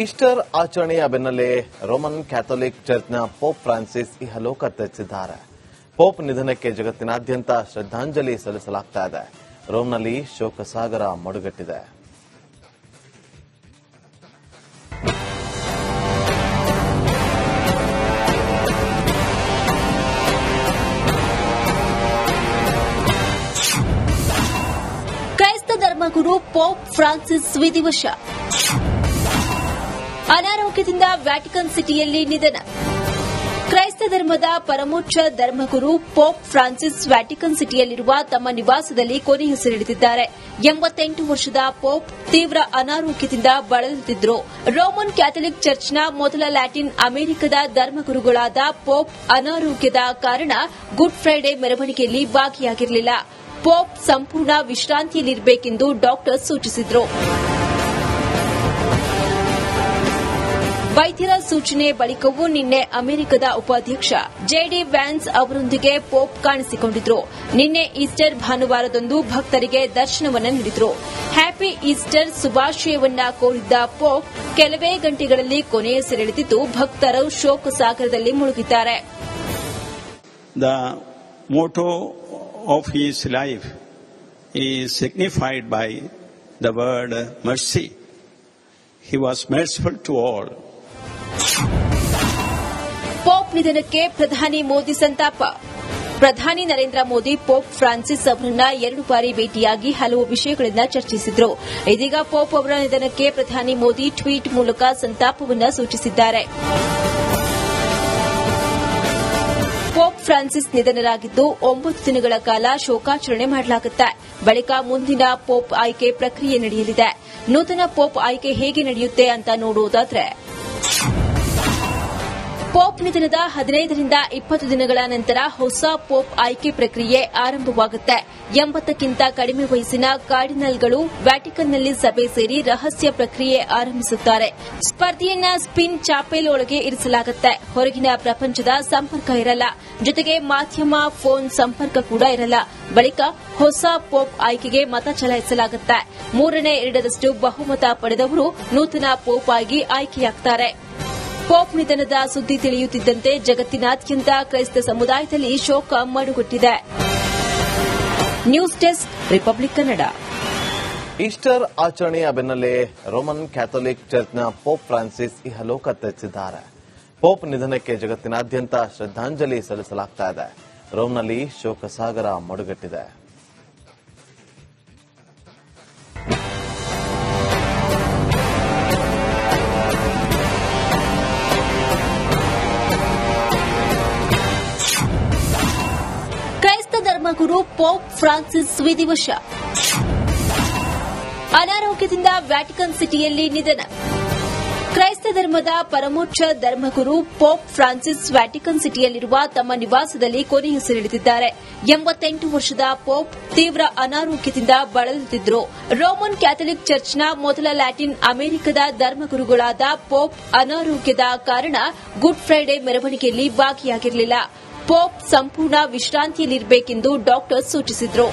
Easter ಆಚರಣೆಯ ಬೆನ್ನಲ್ಲೇ Roman Catholic ಚರ್ಚ್ನ ಪೋಪ್ ಫ್ರಾನ್ಸಿಸ್ ಇಹಲೋಕ ತ್ಯಜಿಸಿದ್ದಾರೆ ಪೋಪ್ ನಿಧನಕ್ಕೆ ಜಗತ್ತಿನಾದ್ಯಂತ ಶ್ರದ್ಧಾಂಜಲಿ ಸಲ್ಲಿಸಲಾಗ್ತಾ ಇದೆ. ರೋಮ್ನಲ್ಲಿ ಶೋಕಸಾಗರ ಮಡುಗಟ್ಟಿದೆ. ಕ್ರೈಸ್ತ ಧರ್ಮಗುರು ಪೋಪ್ ಫ್ರಾನ್ಸಿಸ್ ವಿಧಿವಶ. ಅನಾರೋಗ್ಯದಿಂದ ವ್ಯಾಟಿಕನ್ ಸಿಟಿಯಲ್ಲಿ ನಿಧನ. ಕ್ರೈಸ್ತ ಧರ್ಮದ ಪರಮೋಚ್ಚ ಧರ್ಮಗುರು ಪೋಪ್ ಫ್ರಾನ್ಸಿಸ್ ವ್ಯಾಟಿಕನ್ ಸಿಟಿಯಲ್ಲಿರುವ ತಮ್ಮ ನಿವಾಸದಲ್ಲಿ ಕೊನೆಯುಸಿರೆಳೆದಿದ್ದಾರೆ ಎಂಬತ್ತೆಂಟು ವರ್ಷದ ಪೋಪ್ ತೀವ್ರ ಅನಾರೋಗ್ಯದಿಂದ ಬಳಲುತ್ತಿದ್ದರು. ರೋಮನ್ ಕ್ಯಾಥಲಿಕ್ ಚರ್ಚ್ನ ಮೊದಲ ಲ್ಯಾಟಿನ್ ಅಮೆರಿಕದ ಧರ್ಮಗುರುಗಳಾದ ಪೋಪ್ ಅನಾರೋಗ್ಯದ ಕಾರಣ ಗುಡ್ ಫ್ರೈಡೆ ಮೆರವಣಿಗೆಯಲ್ಲಿ ಭಾಗಿಯಾಗಿರಲಿಲ್ಲ. ಪೋಪ್ ಸಂಪೂರ್ಣ ವಿಶ್ರಾಂತಿಯಲ್ಲಿರಬೇಕೆಂದು ಡಾಕ್ಟರ್ ಸೂಚಿಸಿದರು. ವೈದ್ಯರ ಸೂಚನೆ ಬಳಿಕವೂ ನಿನ್ನೆ ಅಮೆರಿಕದ ಉಪಾಧ್ಯಕ್ಷ ಜೆಡಿ ವ್ಯಾನ್ಸ್ ಅವರೊಂದಿಗೆ ಪೋಪ್ ಕಾಣಿಸಿಕೊಂಡಿದ್ರು ನಿನ್ನೆ ಈಸ್ಟರ್ ಭಾನುವಾರದಂದು ಭಕ್ತರಿಗೆ ದರ್ಶನವನ್ನು ನೀಡಿದ್ರು ಹ್ಯಾಪಿ ಈಸ್ಟರ್ ಶುಭಾಶಯವನ್ನ ಕೋರಿದ್ದ ಪೋಪ್ ಕೆಲವೇ ಗಂಟೆಗಳಲ್ಲಿ ಕೊನೆಯುಸಿರೆಳೆದಿದ್ದು ಭಕ್ತರು ಶೋಕ ಸಾಗರದಲ್ಲಿ ಮುಳುಗಿದ್ದಾರೆ the word mercy. He was merciful to all. Pope ನಿಧನಕ್ಕೆ ಪ್ರಧಾನಿ ಮೋದಿ ಸಂತಾಪ. ಪ್ರಧಾನಿ ನರೇಂದ್ರ ಮೋದಿ, ಪೋಪ್ ಫ್ರಾನ್ಸಿಸ್ ಅವರನ್ನ ಎರಡು ಬಾರಿ ಭೇಟಿಯಾಗಿ ಹಲವು ವಿಷಯಗಳನ್ನ ಚರ್ಚಿಸಿದ್ರು. ಇದೀಗ ಪೋಪ್ ಅವರ ನಿಧನಕ್ಕೆ ಪ್ರಧಾನಿ ಮೋದಿ ಟ್ವೀಟ್ ಮೂಲಕ ಸಂತಾಪವನ್ನು ಸೂಚಿಸಿದ್ದಾರೆ. ಪೋಪ್ ಫ್ರಾನ್ಸಿಸ್ ನಿಧನರಾಗಿದ್ದು ಒಂಬತ್ತು ದಿನಗಳ ಕಾಲ ಶೋಕಾಚರಣೆ ಮಾಡಲಾಗುತ್ತೆ. ಬಳಿಕ ಮುಂದಿನ ಪೋಪ್ ಆಯ್ಕೆ ಪ್ರಕ್ರಿಯೆ ನಡೆಯಲಿದೆ. ನೂತನ ಪೋಪ್ ಆಯ್ಕೆ ಹೇಗೆ ನಡೆಯುತ್ತೆ ಅಂತ ನೋಡುವುದಾದ್ರೆ ಪೋಪ್ ನಿಧನದ ಹದಿನೈದರಿಂದ ಇಪ್ಪತ್ತು ದಿನಗಳ ನಂತರ ಹೊಸ ಪೋಪ್ ಆಯ್ಕೆ ಪ್ರಕ್ರಿಯೆ ಆರಂಭವಾಗುತ್ತೆ. ಎಂಬತ್ತಕ್ಕಿಂತ ಕಡಿಮೆ ವಯಸ್ಸಿನ ಕಾರ್ಡಿನಲ್ಗಳು ವ್ಯಾಟಿಕನ್ನಲ್ಲಿ ಸಭೆ ಸೇರಿ ರಹಸ್ಯ ಪ್ರಕ್ರಿಯೆ ಆರಂಭಿಸುತ್ತಾರೆ. ಸ್ಪರ್ಧೆಯನ್ನ ಸ್ಪಿನ್ ಚಾಪೆಲ್ ಒಳಗೆ ಇರಿಸಲಾಗುತ್ತೆ. ಹೊರಗಿನ ಪ್ರಪಂಚದ ಸಂಪರ್ಕ ಇರಲ್ಲ. ಜೊತೆಗೆ ಮಾಧ್ಯಮ, ಫೋನ್ ಸಂಪರ್ಕ ಕೂಡ ಇರಲ್ಲ. ಬಳಿಕ ಹೊಸ ಪೋಪ್ ಆಯ್ಕೆಗೆ ಮತ ಚಲಾಯಿಸಲಾಗುತ್ತೆ. ಮೂರನೇ ಎರಡರಷ್ಟು ಬಹುಮತ ಪಡೆದವರು ನೂತನ ಪೋಪ್ ಆಗಿ ಆಯ್ಕೆಯಾಗ್ತಾರೆ. ಪೋಪ್ ನಿಧನದ ಸುದ್ದಿ ತಿಳಿಯುತ್ತಿದ್ದಂತೆ ಜಗತ್ತಿನಾದ್ಯಂತ ಕ್ರೈಸ್ತ ಸಮುದಾಯದಲ್ಲಿ ಶೋಕ ಮಡುಗಟ್ಟಿದೆ. News desk, Republic Kannada. Easter ಆಚರಣೆಯ ಬೆನ್ನಲ್ಲೇ ರೋಮನ್ ಕ್ಯಾಥೋಲಿಕ್ ಚರ್ಚ್ನ ಪೋಪ್ ಫ್ರಾನ್ಸಿಸ್ ಇಹಲೋಕ ತ್ಯಜಿಸಿದ್ದಾರೆ ಪೋಪ್ ನಿಧನಕ್ಕೆ ಜಗತ್ತಿನಾದ್ಯಂತ ಶ್ರದ್ಧಾಂಜಲಿ ಸಲ್ಲಿಸಲಾಗ್ತಾ ಇದೆ. ರೋಮ್ನಲ್ಲಿ ಶೋಕಸಾಗರ ಮಡುಗಟ್ಟಿದೆ. ಧರ್ಮಗುರು ಪೋಪ್ ಫ್ರಾನ್ಸಿಸ್ ವಿಧಿವಶ ಅನಾರೋಗ್ಯದಿಂದ ವ್ಯಾಟಿಕನ್ ಸಿಟಿಯಲ್ಲಿ ನಿಧನ. ಕ್ರೈಸ್ತ ಧರ್ಮದ ಪರಮೋಚ್ಚ ಧರ್ಮಗುರು ಪೋಪ್ ಫ್ರಾನ್ಸಿಸ್ ವ್ಯಾಟಿಕನ್ ಸಿಟಿಯಲ್ಲಿರುವ ತಮ್ಮ ನಿವಾಸದಲ್ಲಿ ಕೊನೆಯುಸಿರೆಳೆದಿದ್ದಾರೆ ಎಂಬತ್ತೆಂಟು ವರ್ಷದ ಪೋಪ್ ತೀವ್ರ ಅನಾರೋಗ್ಯದಿಂದ ಬಳಲುತ್ತಿದ್ದರು. ರೋಮನ್ ಕ್ಯಾಥಲಿಕ್ ಚರ್ಚ್ನ ಮೊದಲ ಲ್ಯಾಟಿನ್ ಅಮೆರಿಕದ ಧರ್ಮಗುರುಗಳಾದ ಪೋಪ್ ಅನಾರೋಗ್ಯದ ಕಾರಣ ಗುಡ್ ಫ್ರೈಡೆ ಮೆರವಣಿಗೆಯಲ್ಲಿ ಭಾಗಿಯಾಗಿರಲಿಲ್ಲ. ಪೋಪ್ ಸಂಪೂರ್ಣ ವಿಶ್ರಾಂತಿಯಲ್ಲಿರಬೇಕೆಂದು ಡಾಕ್ಟರ್ ಸೂಚಿಸಿದರು.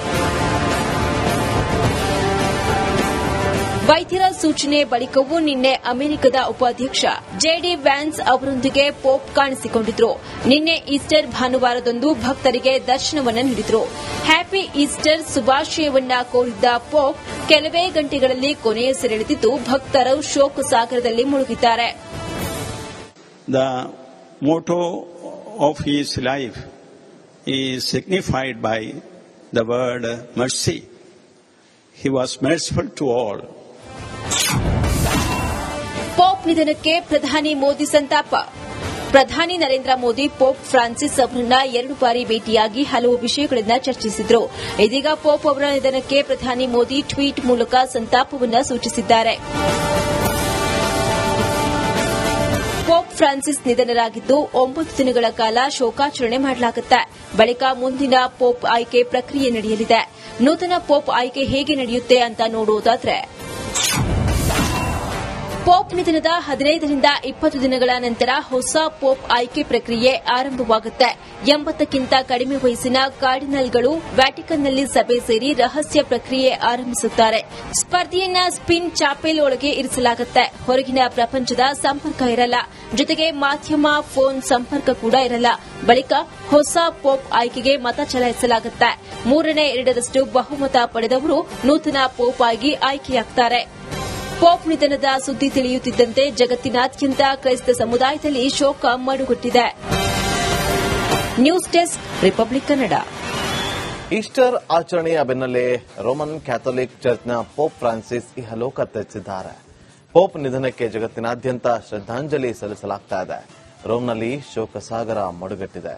ವೈದ್ಯರ ಸೂಚನೆ ಬಳಿಕವೂ ನಿನ್ನೆ ಅಮೆರಿಕದ ಉಪಾಧ್ಯಕ್ಷ ಜೆಡಿ ವ್ಯಾನ್ಸ್ ಅವರೊಂದಿಗೆ ಪೋಪ್ ಕಾಣಿಸಿಕೊಂಡಿದ್ರು. ನಿನ್ನೆ ಈಸ್ಟರ್ ಭಾನುವಾರದಂದು ಭಕ್ತರಿಗೆ ದರ್ಶನವನ್ನು ನೀಡಿದ್ರು. ಹ್ಯಾಪಿ ಈಸ್ಟರ್ ಶುಭಾಶಯವನ್ನ ಕೋರಿದ್ದ ಪೋಪ್ ಕೆಲವೇ ಗಂಟೆಗಳಲ್ಲಿ ಕೊನೆಯುಸಿರೆಳೆದಿದ್ದು ಭಕ್ತರು ಶೋಕ ಸಾಗರದಲ್ಲಿ ಮುಳುಗಿದ್ದಾರೆ of his life is signified by the word mercy. He was merciful to all. Pope ನಿಧನಕ್ಕೆ ಪ್ರಧಾನಿ ಮೋದಿ ಸಂತಾಪ ಪ್ರಧಾನಿ ನರೇಂದ್ರ ಮೋದಿ ಪೋಪ್ ಫ್ರಾನ್ಸಿಸ್ ಅವರನ್ನ ಎರಡು ಬಾರಿ ಭೇಟಿಯಾಗಿ ಹಲವು ವಿಷಯಗಳನ್ನು ಚರ್ಚಿಸಿದ್ರು ಇದೀಗ ಪೋಪ್ ಅವರ ನಿಧನಕ್ಕೆ ಪ್ರಧಾನಿ ಮೋದಿ ಟ್ವೀಟ್ ಮೂಲಕ ಸಂತಾಪವನ್ನು ಸೂಚಿಸಿದ್ದಾರೆ ಪೋಪ್ ಫ್ರಾನ್ಸಿಸ್ ನಿಧನರಾಗಿದ್ದು ಒಂಬತ್ತು ದಿನಗಳ ಕಾಲ ಶೋಕಾಚರಣೆ ಮಾಡಲಾಗುತ್ತೆ. ಬಳಿಕ ಮುಂದಿನ ಪೋಪ್ ಆಯ್ಕೆ ಪ್ರಕ್ರಿಯೆ ನಡೆಯಲಿದೆ. ನೂತನ ಪೋಪ್ ಆಯ್ಕೆ ಹೇಗೆ ನಡೆಯುತ್ತೆ ಅಂತ ನೋಡುವುದಾದ್ರೆ ಪೋಪ್ ನಿಧನದ ಹದಿನೈದರಿಂದ ಇಪ್ಪತ್ತು ದಿನಗಳ ನಂತರ ಹೊಸ ಪೋಪ್ ಆಯ್ಕೆ ಪ್ರಕ್ರಿಯೆ ಆರಂಭವಾಗುತ್ತೆ. ಎಂಬತ್ತಕ್ಕಿಂತ ಕಡಿಮೆ ವಯಸ್ಸಿನ ಕಾರ್ಡಿನಲ್ಗಳು ವ್ಯಾಟಿಕನ್ನಲ್ಲಿ ಸಭೆ ಸೇರಿ ರಹಸ್ಯ ಪ್ರಕ್ರಿಯೆ ಆರಂಭಿಸುತ್ತಾರೆ. ಸ್ಪರ್ಧೆಯನ್ನ ಸ್ಪಿನ್ ಚಾಪೆಲ್ ಒಳಗೆ ಇರಿಸಲಾಗುತ್ತೆ. ಹೊರಗಿನ ಪ್ರಪಂಚದ ಸಂಪರ್ಕ ಇರಲ್ಲ. ಜೊತೆಗೆ ಮಾಧ್ಯಮ, ಫೋನ್ ಸಂಪರ್ಕ ಕೂಡ ಇರಲ್ಲ. ಬಳಿಕ ಹೊಸ ಪೋಪ್ ಆಯ್ಕೆಗೆ ಮತ ಚಲಾಯಿಸಲಾಗುತ್ತೆ. ಮೂರನೇ ಎರಡರಷ್ಟು ಬಹುಮತ ಪಡೆದವರು ನೂತನ ಪೋಪ್ ಆಗಿ ಆಯ್ಕೆಯಾಗ್ತಾರೆ. ಪೋಪ್ ನಿಧನದ ಸುದ್ದಿ ತಿಳಿಯುತ್ತಿದ್ದಂತೆ ಜಗತ್ತಿನಾದ್ಯಂತ ಕ್ರೈಸ್ತ ಸಮುದಾಯದಲ್ಲಿ ಶೋಕ ಮಡುಗಟ್ಟಿದೆ. News desk, Republic Kannada. Easter ಆಚರಣೆಯ ಬೆನ್ನಲ್ಲೇ ರೋಮನ್ ಕ್ಯಾಥೋಲಿಕ್ ಚರ್ಚ್ನ ಪೋಪ್ ಫ್ರಾನ್ಸಿಸ್ ಇಹಲೋಕ ತ್ಯಜಿಸಿದ್ದಾರೆ ಪೋಪ್ ನಿಧನಕ್ಕೆ ಜಗತ್ತಿನಾದ್ಯಂತ ಶ್ರದ್ಧಾಂಜಲಿ ಸಲ್ಲಿಸಲಾಗ್ತಾ ಇದೆ. ರೋಮ್ನಲ್ಲಿ ಶೋಕಸಾಗರ ಮಡುಗಟ್ಟಿದೆ.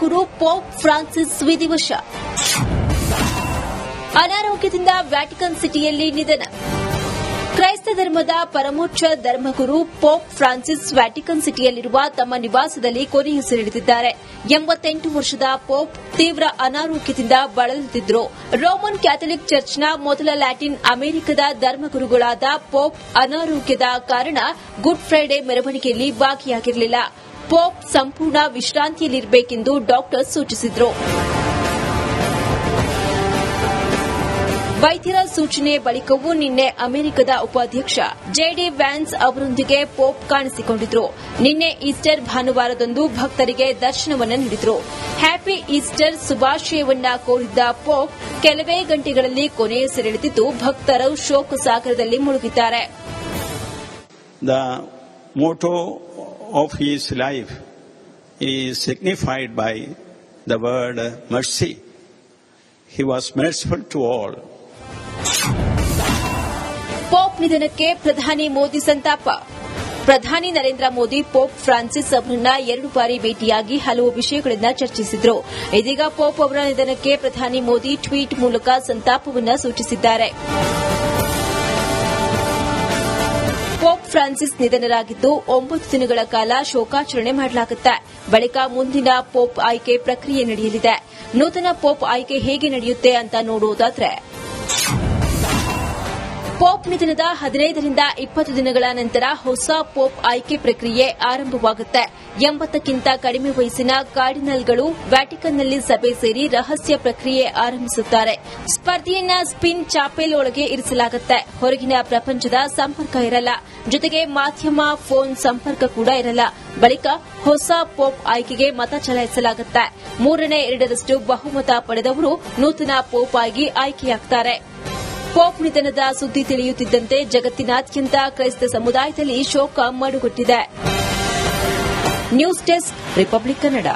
ಧರ್ಮಗುರು ಪೋಪ್ ಫ್ರಾನ್ಸಿಸ್ ವಿಧಿವಶ. ಅನಾರೋಗ್ಯದಿಂದ ವ್ಯಾಟಿಕನ್ ಸಿಟಿಯಲ್ಲಿ ನಿಧನ. ಕ್ರೈಸ್ತ ಧರ್ಮದ ಪರಮೋಚ್ಚ ಧರ್ಮಗುರು ಪೋಪ್ ಫ್ರಾನ್ಸಿಸ್ ವ್ಯಾಟಿಕನ್ ಸಿಟಿಯಲ್ಲಿರುವ ತಮ್ಮ ನಿವಾಸದಲ್ಲಿ ಕೊನೆಯುಸಿರೆಳೆದಿದ್ದಾರೆ ಎಂಬತ್ತೆಂಟು ವರ್ಷದ ಪೋಪ್ ತೀವ್ರ ಅನಾರೋಗ್ಯದಿಂದ ಬಳಲುತ್ತಿದ್ದರು. ರೋಮನ್ ಕ್ಯಾಥಲಿಕ್ ಚರ್ಚ್ನ ಮೊದಲ ಲ್ಯಾಟಿನ್ ಅಮೆರಿಕದ ಧರ್ಮಗುರುಗಳಾದ ಪೋಪ್ ಅನಾರೋಗ್ಯದ ಕಾರಣ ಗುಡ್ ಫ್ರೈಡೆ ಮೆರವಣಿಗೆಯಲ್ಲಿ ಭಾಗಿಯಾಗಿರಲಿಲ್ಲ. ಪೋಪ್ ಸಂಪೂರ್ಣ ವಿಶ್ರಾಂತಿಯಲ್ಲಿರಬೇಕೆಂದು ಡಾಕ್ಟರ್ ಸೂಚಿಸಿದರು. ವೈದ್ಯರ ಸೂಚನೆ ಬಳಿಕವೂ ನಿನ್ನೆ ಅಮೆರಿಕದ ಉಪಾಧ್ಯಕ್ಷ ಜೆಡಿ ವ್ಯಾನ್ಸ್ ಅವರೊಂದಿಗೆ ಪೋಪ್ ಕಾಣಿಸಿಕೊಂಡಿದ್ರು. ನಿನ್ನೆ ಈಸ್ಟರ್ ಭಾನುವಾರದಂದು ಭಕ್ತರಿಗೆ ದರ್ಶನವನ್ನು ನೀಡಿದ್ರು. ಹ್ಯಾಪಿ ಈಸ್ಟರ್ ಶುಭಾಶಯವನ್ನ ಕೋರಿದ್ದ ಪೋಪ್ ಕೆಲವೇ ಗಂಟೆಗಳಲ್ಲಿ ಕೊನೆಯುಸಿರೆಳೆದಿದ್ದು ಭಕ್ತರು ಶೋಕ ಸಾಗರದಲ್ಲಿ ಮುಳುಗಿದ್ದಾರೆ of his life is signified by the word mercy. He was merciful to all. Pope ನಿಧನಕ್ಕೆ ಪ್ರಧಾನಿ ಮೋದಿ ಸಂತಾಪ ಪ್ರಧಾನಿ ನರೇಂದ್ರ ಮೋದಿ ಪೋಪ್ ಫ್ರಾನ್ಸಿಸ್ ಅವರನ್ನ ಎರಡು ಬಾರಿ ಭೇಟಿಯಾಗಿ ಹಲವು ವಿಷಯಗಳನ್ನ ಚರ್ಚಿಸಿದ್ರು ಇದೀಗ ಪೋಪ್ ಅವರ ನಿಧನಕ್ಕೆ ಪ್ರಧಾನಿ ಮೋದಿ ಟ್ವೀಟ್ ಮೂಲಕ ಸಂತಾಪವನ್ನ ಸೂಚಿಸಿದ್ದಾರೆ ಫ್ರಾನ್ಸಿಸ್ ನಿಧನರಾಗಿದ್ದು ಒಂಬತ್ತು ದಿನಗಳ ಕಾಲ ಶೋಕಾಚರಣೆ ಮಾಡಲಾಗುತ್ತೆ. ಬಳಿಕ ಮುಂದಿನ ಪೋಪ್ ಆಯ್ಕೆ ಪ್ರಕ್ರಿಯೆ ನಡೆಯಲಿದೆ. ನೂತನ ಪೋಪ್ ಆಯ್ಕೆ ಹೇಗೆ ನಡೆಯುತ್ತೆ ಅಂತ ನೋಡುವುದಾದ್ರೆ. ಪೋಪ್ ನಿಧನದ ಹದಿನೈದರಿಂದ ಇಪ್ಪತ್ತು ದಿನಗಳ ನಂತರ ಹೊಸ ಪೋಪ್ ಆಯ್ಕೆ ಪ್ರಕ್ರಿಯೆ ಆರಂಭವಾಗುತ್ತೆ. ಎಂಬತ್ತಕ್ಕಿಂತ ಕಡಿಮೆ ವಯಸ್ಸಿನ ಕಾರ್ಡಿನಲ್ಗಳು ವ್ಯಾಟಿಕನ್ನಲ್ಲಿ ಸಭೆ ಸೇರಿ ರಹಸ್ಯ ಪ್ರಕ್ರಿಯೆ ಆರಂಭಿಸುತ್ತಾರೆ. ಸ್ಪರ್ಧೆಯನ್ನ ಸ್ಪಿನ್ ಚಾಪೆಲ್ ಒಳಗೆ ಇರಿಸಲಾಗುತ್ತೆ. ಹೊರಗಿನ ಪ್ರಪಂಚದ ಸಂಪರ್ಕ ಇರಲ್ಲ. ಜೊತೆಗೆ ಮಾಧ್ಯಮ, ಫೋನ್ ಸಂಪರ್ಕ ಕೂಡ ಇರಲ್ಲ. ಬಳಿಕ ಹೊಸ ಪೋಪ್ ಆಯ್ಕೆಗೆ ಮತ ಚಲಾಯಿಸಲಾಗುತ್ತೆ. ಮೂರನೇ ಎರಡರಷ್ಟು ಬಹುಮತ ಪಡೆದವರು ನೂತನ ಪೋಪ್ ಆಗಿ ಆಯ್ಕೆಯಾಗ್ತಾರೆ. ಪೋಪ್ ನಿಧನದ ಸುದ್ದಿ ತಿಳಿಯುತ್ತಿದ್ದಂತೆ ಜಗತ್ತಿನಾದ್ಯಂತ ಕ್ರೈಸ್ತ ಸಮುದಾಯದಲ್ಲಿ ಶೋಕ ಮಡುಗಟ್ಟಿದೆ. News desk Republic Kannada.